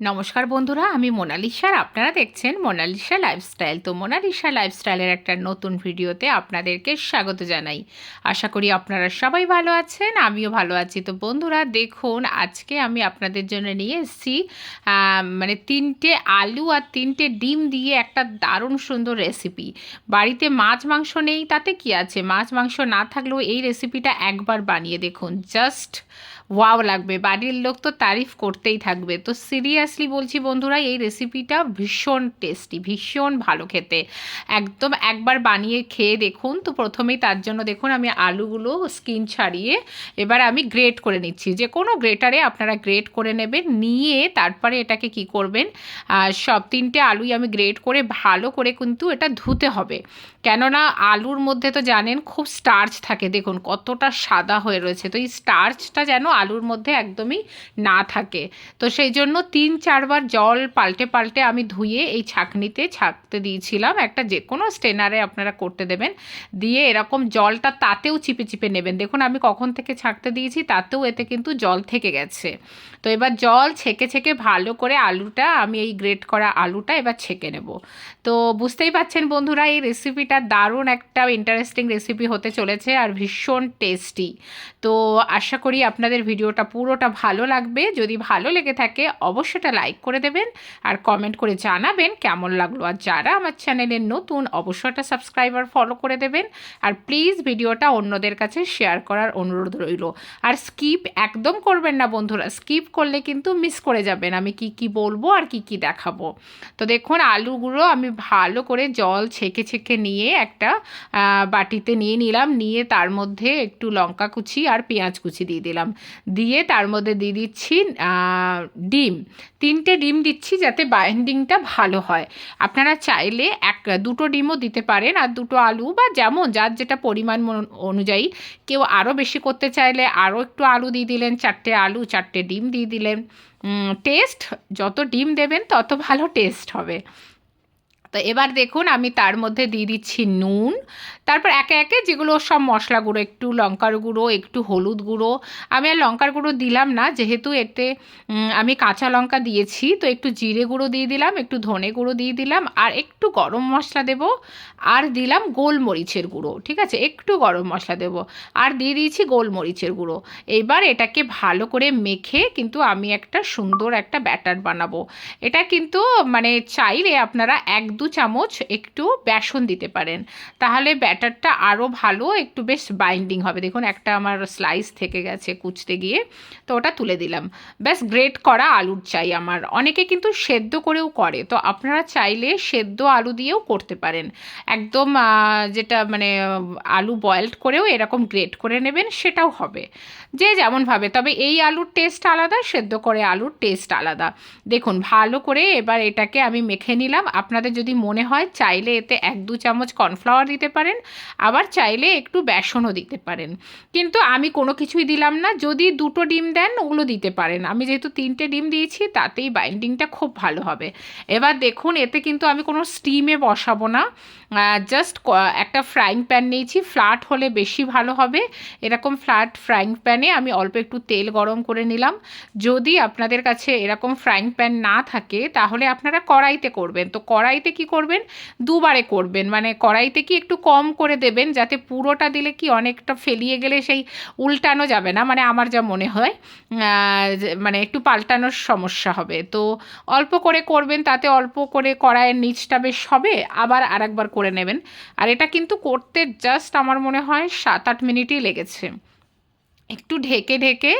নমস্কার বন্ধুরা, আমি মোনালিসার। আপনারা দেখছেন মোনালিসা লাইফস্টাইল তো মোনালিসা লাইফস্টাইলের একটা নতুন ভিডিওতে আপনাদেরকে স্বাগত জানাই। আশা করি আপনারা সবাই ভালো আছেন, আমিও ভালো আছি। তো বন্ধুরা, দেখুন, আজকে আমি আপনাদের জন্য নিয়ে এসেছি মানে তিনটে আলু আর তিনটে ডিম দিয়ে একটা দারুণ সুন্দর রেসিপি বাড়িতে মাছ মাংস নেই, তাতে কি আছে? মাছ মাংস না থাকলেও এই রেসিপিটা একবার বানিয়ে দেখুন। জাস্ট ওয়াও লাগবে। বাড়ির লোক তো তারিফ করতেই থাকবে। তো সিরিয়াসলি বলছি বন্ধুরা, এই রেসিপিটা ভীষণ টেস্টি ভীষণ ভালো খেতে। একদম একবার বানিয়ে খেয়ে দেখুন। তো প্রথমেই তার জন্য দেখুন, আমি আলুগুলো স্কিন ছাড়িয়ে এবার আমি গ্রেট করে নিচ্ছি। যে কোনো গ্রেটারে আপনারা গ্রেট করে নেবেন, নিয়ে তারপরে এটাকে কি করবেন সব তিনটে আলুই আমি গ্রেট করে ভালো করে কিন্তু এটা ধুতে হবে। কেননা আলুর মধ্যে তো জানেন খুব স্টার্চ থাকে। দেখুন, কতটা সাদা হয়ে রয়েছে। তো এই স্টার্চটা যেন আলুর মধ্যে একদমই না থাকে। তো সেই জন্য তিন চারবার জল পাল্টে পাল্টে আমি ধুয়ে এই ছাঁকনিতে ছাঁকতে দিয়েছিলাম। একটা যে কোনো স্টেনারে আপনারা করতে দেবেন। দিয়ে এরকম জলটা তাতেও চিপে চিপে নেবেন। দেখুন, আমি কখন থেকে ছাঁকতে দিয়েছি, তাতেও এতে কিন্তু জল থেকে গেছে। তো এবার জল ছেঁকে ছেঁকে ভালো করে আলুটা, আমি এই গ্রেট করা আলুটা এবার ছেঁকে নেব। তো বুঝতেই পাচ্ছেন বন্ধুরা, এই রেসিপিটা দারুণ একটা ইন্টারেস্টিং রেসিপি হতে চলেছে আর ভীষণ টেস্টি তো আশা করি আপনাদের ভিডিওটা পুরোটা ভালো লাগবে। যদি ভালো লেগে থাকে, অবশ্যই এটা লাইক করে দেবেন আর কমেন্ট করে জানাবেন কেমন লাগল। আর যারা আমার চ্যানেলে নতুন, অবশ্যই একটা সাবস্ক্রাইবার ফলো করে দেবেন। আর প্লিজ ভিডিওটা অন্যদের কাছে শেয়ার করার অনুরোধ রইল। আর স্কিপ একদম করবেন না বন্ধুরা। স্কিপ করলে কিন্তু মিস করে যাবেন। আমি কি কি বলব আর কি কি দেখাবো। তো দেখুন, আলুগুলো আমি ভালো করে জল ছেঁকে ছেঁকে নিয়ে একটা বাটিতে নিয়ে নিলাম, নিয়ে তার মধ্যে একটু লঙ্কা কুচি আর পেঁয়াজ কুচি দিয়ে দিলাম। দিয়ে তার মধ্যে দিয়ে দিচ্ছি ডিম। তিনটে ডিম দিচ্ছি যাতে বাইন্ডিংটা ভালো হয়। আপনারা চাইলে এক, দুটো ডিমও দিতে পারেন, আর দুটো আলু বা যেমন যার যেটা পরিমাণ অনুযায়ী। কেউ আরও বেশি করতে চাইলে আরও একটু আলু দিয়ে দিলেন, চারটে আলু, চারটে ডিম দিয়ে দিলেন। টেস্ট যত ডিম দেবেন তত ভালো টেস্ট হবে। তো এবার দেখুন আমি তার মধ্যে দিয়ে দিচ্ছি নুন। তারপর একে একে যেগুলো সব মশলা গুঁড়ো, একটু লঙ্কার গুঁড়ো, একটু হলুদ গুঁড়ো। আমি আর লঙ্কার গুঁড়ো দিলাম না, যেহেতু এতে আমি কাঁচা লঙ্কা দিয়েছি, তো একটু জিরে গুঁড়ো দিয়ে দিলাম, একটু ধনে গুঁড়ো দিয়ে দিলাম, আর একটু গরম মশলা দেব। আর দিলাম গোলমরিচের গুঁড়ো, ঠিক আছে? একটু গরম মশলা দেব। আর দিয়ে দিয়েছি গোলমরিচের গুঁড়ো। এবার এটাকে ভালো করে মেখে কিন্তু আমি একটা সুন্দর একটা ব্যাটার বানাবো। এটা কিন্তু মানে চাইলে আপনারা এক দু চামচ একটু বেসন দিতে পারেন। তাহলে ব্যাটারটা আরও ভালো, একটু বেশ বাইন্ডিং হবে। দেখুন, একটা আমার স্লাইস থেকে গেছে কুচতে গিয়ে, তো ওটা তুলে দিলাম। ব্যাস গ্রেট করা আলুর চাই আমার। অনেকে কিন্তু সেদ্ধ করেও করে, তো আপনারা চাইলে সেদ্ধ আলু দিয়েও করতে পারেন। একদম যেটা মানে আলু বয়েলড করেও এরকম গ্রেট করে নেবেন, সেটাও হবে। যে যেমনভাবে তবে এই আলুর টেস্ট আলাদা, সেদ্ধ করে আলুর টেস্ট আলাদা। দেখুন, ভালো করে এবার এটাকে আমি মেখে নিলাম। আপনাদের যদি মনে হয় চাইলে এতে এক দু চামচ কর্নফ্লাওয়ার দিতে পারেন, আবার চাইলে একটু বেসনও দিতে পারেন। কিন্তু আমি কোনো কিছুই দিলাম না, যদি দুটো ডিম দেন ওগুলো দিতে পারেন। আমি যেহেতু তিনটে ডিম দিয়েছি, তাতেই বাইন্ডিংটা খুব ভালো হবে। এবার দেখুন, এতে কিন্তু আমি কোনো স্টিমে বসাবো না। জাস্ট একটা ফ্রাইং প্যান নিয়েছি ফ্ল্যাট হলে বেশি ভালো হবে। এরকম ফ্ল্যাট ফ্রাইং প্যানে আমি অল্প একটু তেল গরম করে নিলাম। যদি আপনাদের কাছে এরকম ফ্রাইং প্যান না থাকে, তাহলে আপনারা কড়াইতে করবেন। তো কড়াইতে কি করবেন? দুবারে করবেন। মানে কড়াইতে কি একটু কম করে দেবেন যাতে পুরোটা দিলে কি অনেকটা ফেলিয়ে গেলে সেই উল্টানো যাবে না? মানে আমার যা মনে হয় মানে একটু পাল্টানোর সমস্যা হবে। তো অল্প করে করবেন, তাতে অল্প করে কড়াইয়ের নিচটা বেশ হবে, আবার আরেকবার করে নেবেন। আর এটা কিন্তু করতে জাস্ট আমার মনে হয় সাত আট মিনিটই লেগেছে। একটু ঢেকে ঢেকে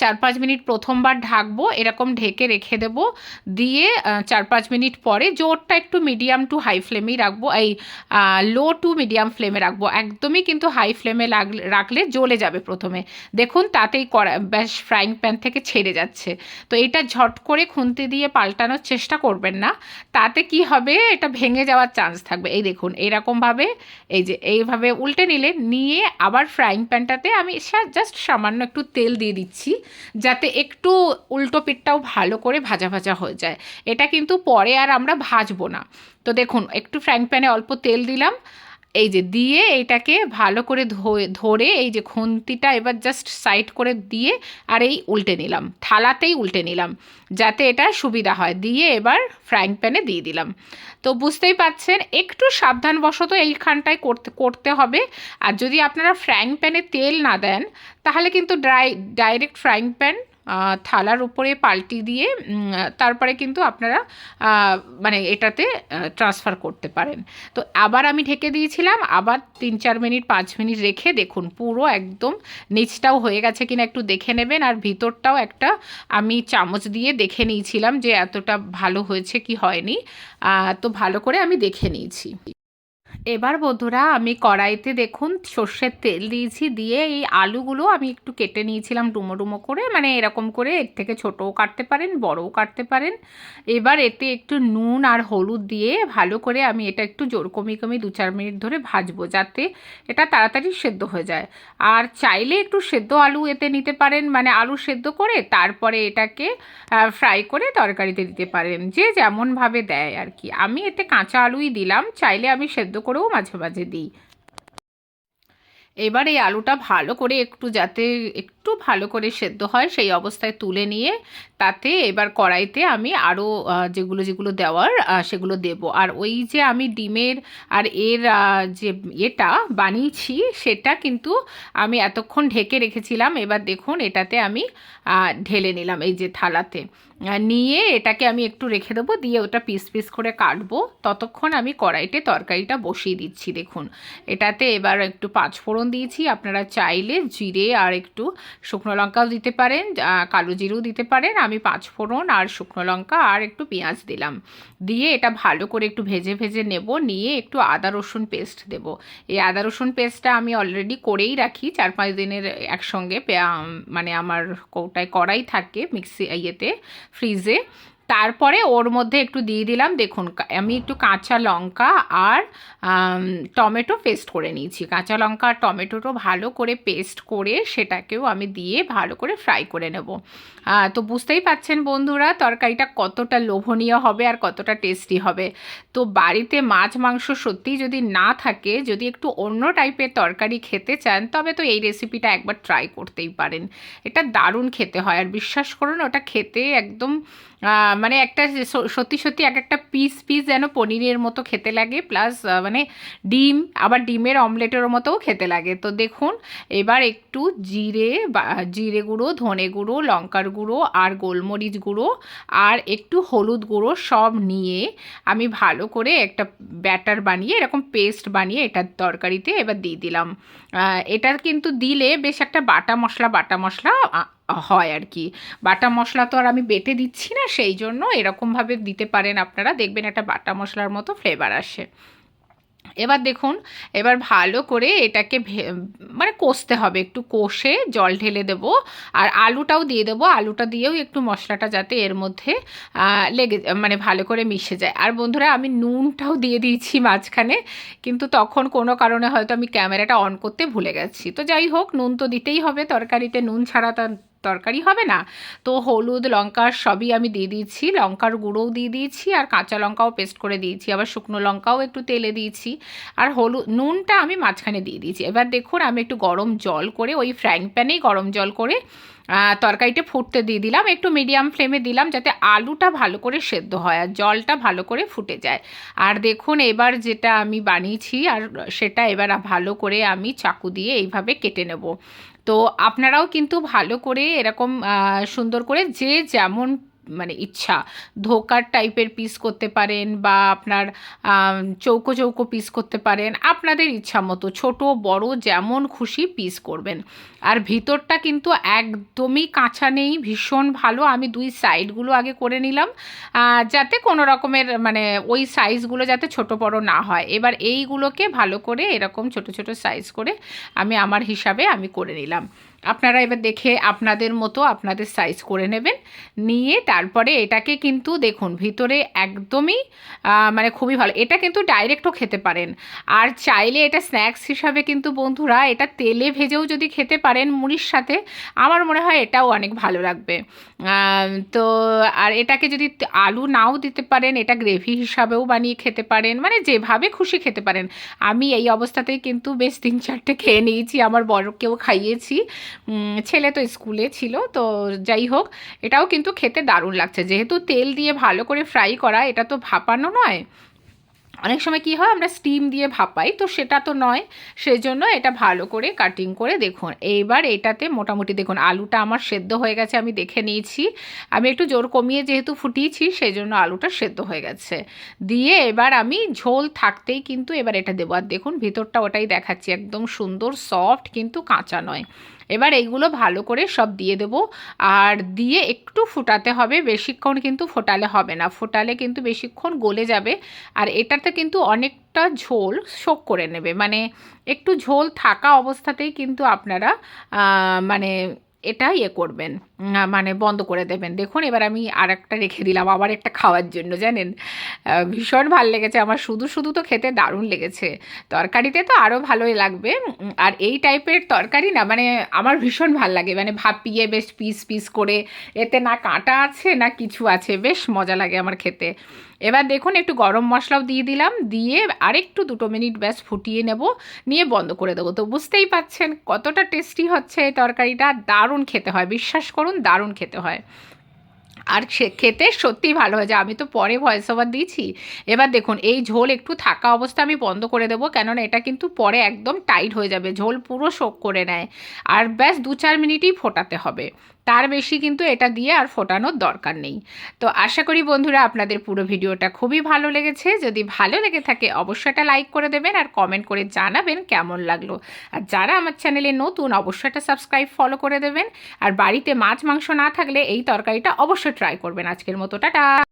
চার পাঁচ মিনিট প্রথমবার ঢাকবো, এরকম ঢেকে রেখে দেবো। দিয়ে চার পাঁচ মিনিট পরে জোরটা একটু মিডিয়াম টু হাই ফ্লেমেই রাখব, এই লো টু মিডিয়াম ফ্লেমে রাখব। একদমই কিন্তু হাই ফ্লেমে রাখলে জ্বলে যাবে প্রথমে। দেখুন, তাতেই কড়া ব্যাস ফ্রাইং প্যান থেকে ছেড়ে যাচ্ছে। তো এটা ঝট করে খুন্তি দিয়ে পাল্টানোর চেষ্টা করবেন না। তাতে কি হবে, এটা ভেঙে যাওয়ার চান্স থাকবে। এই দেখুন, এরকমভাবে, এই যে, এইভাবে উল্টে নিলে, নিয়ে আবার ফ্রাইং প্যানটাতে আমি জাস্ট সামান্য একটু তেল দিয়ে দিচ্ছি, যাতে একটু উল্টো পিঠটাও ভালো করে ভাজা ভাজা হয়ে যায়। এটা কিন্তু পরে আর আমরা ভাজবো না। তো দেখুন, একটু ফ্র্যাঙ্ক প্যানে অল্প তেল দিলাম। এই যে দিয়ে এটাকে ভালো করে ধরে এই যে খুন্তিটা এবার জাস্ট সাইড করে দিয়ে আর এই উল্টে নিলাম। থালাতেই উল্টে নিলাম, যাতে এটা সুবিধা হয়। দিয়ে এবার ফ্রাইং প্যানে দিয়ে দিলাম। তো বুঝতেই পাচ্ছেন, একটু সাবধানবশত এইখানটায় করতে করতে হবে। আর যদি আপনারা ফ্রাইং প্যানে তেল না দেন, তাহলে কিন্তু ড্রাই ডাইরেক্ট ফ্রাইং প্যান থালার উপরে পাল্টি দিয়ে তারপরে কিন্তু আপনারা মানে এটাতে ট্রান্সফার করতে পারেন। তো আবার আমি ঢেকে দিয়েছিলাম, আবার তিন চার মিনিট, পাঁচ মিনিট রেখে দেখুন, পুরো একদম নিচটাও হয়ে গেছে কিনা একটু দেখে নেবেন, আর ভিতরটাও একটা আমি চামচ দিয়ে দেখে নিয়েছিলাম যে এতটা ভালো হয়েছে কি হয়নি। তো ভালো করে আমি দেখে নিয়েছি। এবার বন্ধুরা আমি কড়াইতে দেখুন সর্ষের তেল দিয়েছি, দিয়ে এই আলুগুলো আমি একটু কেটে নিয়েছিলাম ডুমো ডুমো করে। মানে এরকম করে এর থেকে ছোটও কাটতে পারেন, বড়ও কাটতে পারেন। এবার এতে একটু নুন আর হলুদ দিয়ে ভালো করে আমি এটা একটু জোর কমি কমি দু চার মিনিট ধরে ভাজবো, যাতে এটা তাড়াতাড়ি সেদ্ধ হয়ে যায়। আর চাইলে একটু সেদ্ধ আলু এতে নিতে পারেন মানে আলু সেদ্ধ করে তারপরে এটাকে ফ্রাই করে তরকারিতে দিতে পারেন, যে যেমনভাবে দেয় আর কি। আমি এতে কাঁচা আলুই দিলাম, চাইলে আমি সেদ্ধ করেও মাঝে মাঝে দিই। এবার এই আলুটা ভালো করে একটু যাতে একটু ভালো করে সেদ্ধ হয়, সেই অবস্থায় তুলে নিয়ে তাতে এবার কড়াইতে আমি আরও যেগুলো যেগুলো দেওয়ার সেগুলো দেব। আর ওই যে আমি ডিমের আর এর যে এটা বানিয়েছি, সেটা কিন্তু আমি এতক্ষণ ঢেকে রেখেছিলাম। এবার দেখুন, এটাতে আমি ঢেলে নিলাম এই যে থালাতে। নিয়ে এটাকে আমি একটু রেখে দেবো, দিয়ে ওটা পিস পিস করে কাটবো। ততক্ষণ আমি কড়াইতে তরকারিটা বসিয়ে দিচ্ছি, দেখুন। এটাতে এবার একটু পাঁচফোড়ন দিয়েছি। আপনারা চাইলে জিরে আর একটু শুকনো লঙ্কাও দিতে পারেন কালো জিরেও দিতে পারেন। আমি পাঁচফোড়ন আর শুকনো লঙ্কা আর একটু পেঁয়াজ দিলাম। দিয়ে এটা ভালো করে একটু ভেজে ভেজে নেব, নিয়ে একটু আদা রসুন পেস্ট দেব। এই আদা রসুন পেস্টটা আমি অলরেডি করেই রাখি, চার পাঁচ দিনের একসঙ্গে মানে আমার কৌটায় কড়াই থাকে মিক্সি ইয়েতে, ফ্রিজে। তারপরে ওর মধ্যে একটু দিয়ে দিলাম। দেখুন আমি একটু কাঁচা লঙ্কা আর টমেটো পেস্ট করে নিয়েছি। কাঁচা লঙ্কা আর টমেটোটা ভালো করে পেস্ট করে সেটাকেও আমি দিয়ে ভালো করে ফ্রাই করে নেব। তো বুঝতেই পাচ্ছেন বন্ধুরা, তরকারিটা কতটা লোভনীয় হবে আর কতটা টেস্টি হবে। তো বাড়িতে মাছ, মাংস সত্যিই যদি না থাকে, যদি একটু অন্য টাইপের তরকারি খেতে চান, তবে তো এই রেসিপিটা একবার ট্রাই করতেই পারেন। এটা দারুণ খেতে হয়। আর বিশ্বাস করুন, ওটা খেতে একদম মানে একটা সত্যি সত্যি এক একটা পিস পিস যেন পনিরের মতো খেতে লাগে প্লাস মানে ডিম, আবার ডিমের অমলেটের মতোও খেতে লাগে। তো দেখুন, এবার একটু জিরে জিরে গুঁড়ো, ধনে গুঁড়ো, লঙ্কার গুঁড়ো, আর গোলমরিচ গুঁড়ো, আর একটু হলুদ গুঁড়ো সব নিয়ে আমি ভালো করে একটা ব্যাটার বানিয়ে, এরকম পেস্ট বানিয়ে এটার তরকারিতে এবার দিয়ে দিলাম। এটা কিন্তু দিলে বেশ একটা বাটা মশলা বাটা মশলা হয় আর কি। বাটা মশলা তো আর আমি বেটে দিচ্ছি না, সেই জন্য এরকমভাবে দিতে পারেন আপনারা। দেখবেন একটা বাটা মশলার মতো ফ্লেভার আসে। এবার দেখুন, এবার ভালো করে এটাকে মানে কষতে হবে। একটু কষে জল ঢেলে দেবো আর আলুটাও দিয়ে দেবো। আলুটা দিয়েও একটু মশলাটা যাতে এর মধ্যে লেগে মানে ভালো করে মিশে যায়। আর বন্ধুরা, আমি নুনটাও দিয়ে দিয়েছি মাঝখানে, কিন্তু তখন কোনো কারণে হয়তো আমি ক্যামেরাটা অন করতে ভুলে গেছি। তো যাই হোক, নুন তো দিতেই হবে। তরকারিতে নুন ছাড়া তার তরকারি হবে না। তো হলুদ, লঙ্কা সবই আমি দিয়ে দিয়েছি। লঙ্কার গুঁড়োও দিয়ে দিয়েছি আর কাঁচা লঙ্কাও পেস্ট করে দিয়েছি। আবার শুকনো লঙ্কাও একটু তেলে দিয়েছি। আর হলুদ নুনটা আমি মাঝখানে দিয়ে দিয়েছি। এবার দেখুন আমি একটু গরম জল করে ওই ফ্রাইং প্যানেই গরম জল করে তরকারিটা ফুটতে দিয়ে দিলাম, একটু মিডিয়াম ফ্লেমে দিলাম যাতে আলুটা ভালো করে সেদ্ধ হয় আর জলটা ভালো করে ফুটে যায়। আর দেখুন, এবার যেটা আমি বানিয়েছি আর সেটা এবার ভালো করে আমি চাকু দিয়ে এইভাবে কেটে নেব। তো আপনারাও কিন্তু ভালো করে এরকম সুন্দর করে যে যেমন মানে ইচ্ছা, ধোকার টাইপের পিস করতে পারেন বা আপনার চৌকো চৌকো পিস করতে পারেন, আপনাদের ইচ্ছা মতো, ছোট, বড়, যেমন খুশি পিস করবেন। আর ভিতরটা কিন্তু একদমই কাঁচা নেই, ভীষণ ভালো। আমি দুই সাইডগুলো আগে করে নিলাম যাতে কোনো রকমের মানে ওই সাইজগুলো যাতে ছোট বড় না হয়। এবার এইগুলোকে ভালো করে এরকম ছোট ছোট সাইজ করে আমি আমার হিসাবে আমি করে নিলাম। আপনারা এবার দেখে আপনাদের মতো আপনাদের সাইজ করে নেবেন। নিয়ে তারপরে এটাকে কিন্তু দেখুন, ভিতরে একদমই মানে খুবই ভালো। এটা কিন্তু ডাইরেক্টও খেতে পারেন। আর চাইলে এটা স্ন্যাক্স হিসাবে কিন্তু বন্ধুরা এটা তেলে ভেজেও যদি খেতে পারেন মুড়ির সাথে, আমার মনে হয় এটাও অনেক ভালো লাগবে। তো আর এটাকে যদি আলু নাও দিতে পারেন, এটা গ্রেভি হিসাবেও বানিয়ে খেতে পারেন মানে যেভাবে খুশি খেতে পারেন। আমি এই অবস্থাতেই কিন্তু বেশ তিন চারটে খেয়ে নিয়েছি, আমার বড়কেও খাইয়েছি। ছেলে তো স্কুলে ছিল, তো যাই হোক, এটাও কিন্তু খেতে দারুণ লাগছে। যেহেতু তেল দিয়ে ভালো করে ফ্রাই করা, এটা তো ভাপানো নয়। অনেক সময় কি হয়, আমরা স্টিম দিয়ে ভাপাই, তো সেটা তো নয়। সেই জন্য এটা ভালো করে কাটিং করে দেখুন। এইবার এটাতে মোটামুটি দেখুন, আলুটা আমার সেদ্ধ হয়ে গেছে, আমি দেখে নিয়েছি। আমি একটু জোর কমিয়ে যেহেতু ফুটিয়েছি সেই জন্য আলুটা সেদ্ধ হয়ে গেছে। দিয়ে এবার আমি ঝোল থাকতেই কিন্তু এবার এটা দেবো। আর দেখুন, ভিতরটা ওটাই দেখাচ্ছি, একদম সুন্দর, সফট, কিন্তু কাঁচা নয়। এবার এইগুলো ভালো করে সব দিয়ে দেবো। আর দিয়ে একটু ফোটাতে হবে, বেশিক্ষণ কিন্তু ফোটালে হবে না। ফোটালে কিন্তু বেশিক্ষণ গলে যাবে আর এটাতে কিন্তু অনেকটা ঝোল শোক করে নেবে। মানে একটু ঝোল থাকা অবস্থাতেই কিন্তু আপনারা মানে এটা ইয়ে করবেন মানে বন্ধ করে দেবেন। দেখুন, এবার আমি আর একটা রেখে দিলাম, আবার একটা খাওয়ার জন্য, জানেন? ভীষণ ভালো লেগেছে, আমার শুধু শুধু তো খেতে দারুণ লেগেছে। তরকারিতে তো আরও ভালোই লাগবে আর এই টাইপের তরকারি না মানে আমার ভীষণ ভালো লাগে মানে ভাপিয়ে বেশ পিস পিস করে, এতে না কাঁটা আছে, না কিছু আছে, বেশ মজা লাগে আমার খেতে। এবার দেখুন, একটু গরম মশলাও দিয়ে দিলাম, দিয়ে আরেকটু দুটো মিনিট ব্যাস ফুটিয়ে নেব, নিয়ে বন্ধ করে দেবো। তো বুঝতেই পাচ্ছেন কতটা টেস্টি হচ্ছে এই তরকারিটা, দারুণ খেতে হয়, বিশ্বাস করুন দারুণ খেতে হয়। আর খেতে সত্যিই ভালো হয়েছে। আমি তো পরে ভয়েস ওভার দিয়েছি। এবার দেখুন, এই ঝোল একটু থাকা অবস্থা আমি বন্ধ করে দেবো, কেননা এটা কিন্তু পরে একদম টাইট হয়ে যাবে। ঝোল পুরো শোক করে নেয়। আর ব্যাস দু চার মিনিটই ফোটাতে হবে। তার বেশি কিন্তু এটা দিয়ে আর ফোটানোর দরকার নেই। তো আশা করি বন্ধুরা আপনাদের পুরো ভিডিওটা খুবই ভালো লেগেছে। যদি ভালো লেগে থাকে অবশ্যই এটা লাইক করে দেবেন আর কমেন্ট করে জানাবেন কেমন লাগল। আর যারা আমার চ্যানেলে নতুন অবশ্যই এটা সাবস্ক্রাইব ফলো করে দেবেন। আর বাড়িতে মাছ মাংস না থাকলে এই তরকারিটা অবশ্যই ট্রাই করবেন। আজকের মতো, টাটা!